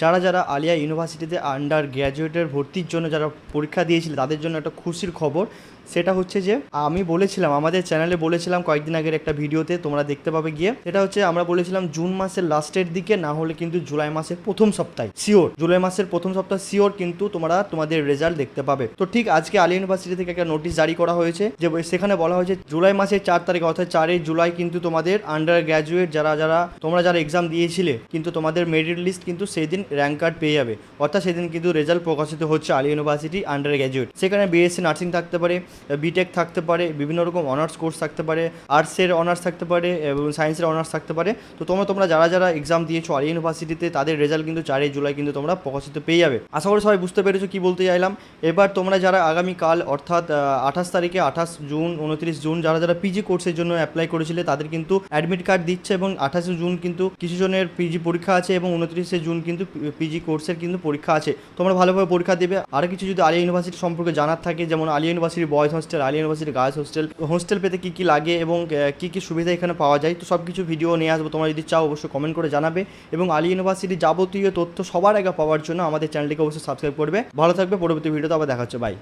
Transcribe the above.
যারা যারা আলিয়া ইউনিভার্সিটিতে আন্ডার গ্র্যাজুয়েটের ভর্তির জন্য যারা পরীক্ষা দিয়েছিল, তাদের জন্য একটা খুশির খবর। সেটা হচ্ছে যে, আমি বলেছিলাম, আমাদের চ্যানেলে বলেছিলাম কয়েকদিন আগের একটা ভিডিওতে, তোমরা দেখতে পাবে গিয়ে। সেটা হচ্ছে, আমরা বলেছিলাম জুন মাসের লাস্টের দিকে, না হলে কিন্তু জুলাই মাসের প্রথম সপ্তাহে। শিওর জুলাই মাসের প্রথম সপ্তাহ শিওর কিন্তু তোমরা তোমাদের রেজাল্ট দেখতে পাবে। তো ঠিক আজকে আলিয়া ইউনিভার্সিটি থেকে একটা নোটিশ জারি করা হয়েছে, যে সেখানে বলা হয়েছে, জুলাই মাসের চার তারিখ, অর্থাৎ চারই জুলাই কিন্তু তোমাদের আন্ডার গ্র্যাজুয়েট যারা যারা, তোমরা যারা এক্সাম দিয়েছিলে, কিন্তু তোমাদের মেরিট লিস্ট কিন্তু সেই দিন র্যাঙ্ক কার্ড পেয়ে যাবে। অর্থাৎ সেদিন কিন্তু রেজাল্ট প্রকাশিত হচ্ছে আলিয়া ইউনিভার্সিটি আন্ডার গ্র্যাজুয়েট সেখানে বিএসসি নার্সিং থাকতে পারে বিটেক থাকতে পারে, বিভিন্ন রকম অনার্স কোর্স থাকতে পারে আর্টসের অনার্স থাকতে পারে, এবং সায়েন্সের অনার্স থাকতে পারে। তো তোমরা তোমরা যারা যারা এক্সাম দিয়েছ আলিয়া ইউনিভার্সিটিতে তাদের রেজাল্ট কিন্তু চারই জুলাই কিন্তু তোমরা প্রকাশিত পেয়ে যাবে। আশা করি সবাই বুঝতে পেরেছ কি বলতে চাইলাম। এবার তোমরা যারা আগামীকাল অর্থাৎ আঠাশ তারিখে, আঠাশ জুন, উনত্রিশ জুন যারা যারা পিজি কোর্সের জন্য অ্যাপ্লাই করেছিলে, তাদের কিন্তু অ্যাডমিট কার্ড দিচ্ছে এবং আঠাশে জুন কিন্তু কিছু জনের পিজি পরীক্ষা আছে এবং উনত্রিশে জুন কিন্তু পিজি কোর্সের কিন্তু পরীক্ষা আছে। তোমরা ভালোভাবে পরীক্ষা দেবে। আর কিছু যদি আলিয়া ইউনিভার্সিটি সম্পর্কে জানার থাকে, যেমন Aliah university boys hostel Aliah university girls hostel hostel পেতে কী কী লাগে এবং কী কী সুবিধা এখানে পাওয়া যায়, তো সব কিছু ভিডিও নিয়ে আসব। তোমরা যদি চাও, অবশ্যই কমেন্ট করে জানাবে। এবং আলিয়া ইউনিভার্সিটি যাবতীয় তথ্য সবার আগে পাওয়ার জন্য আমাদের চ্যানেলটিকে অবশ্যই সাবস্ক্রাইব করবে। ভালো থাকবে, পরবর্তী ভিডিওতে আবার দেখা হচ্ছে। বাই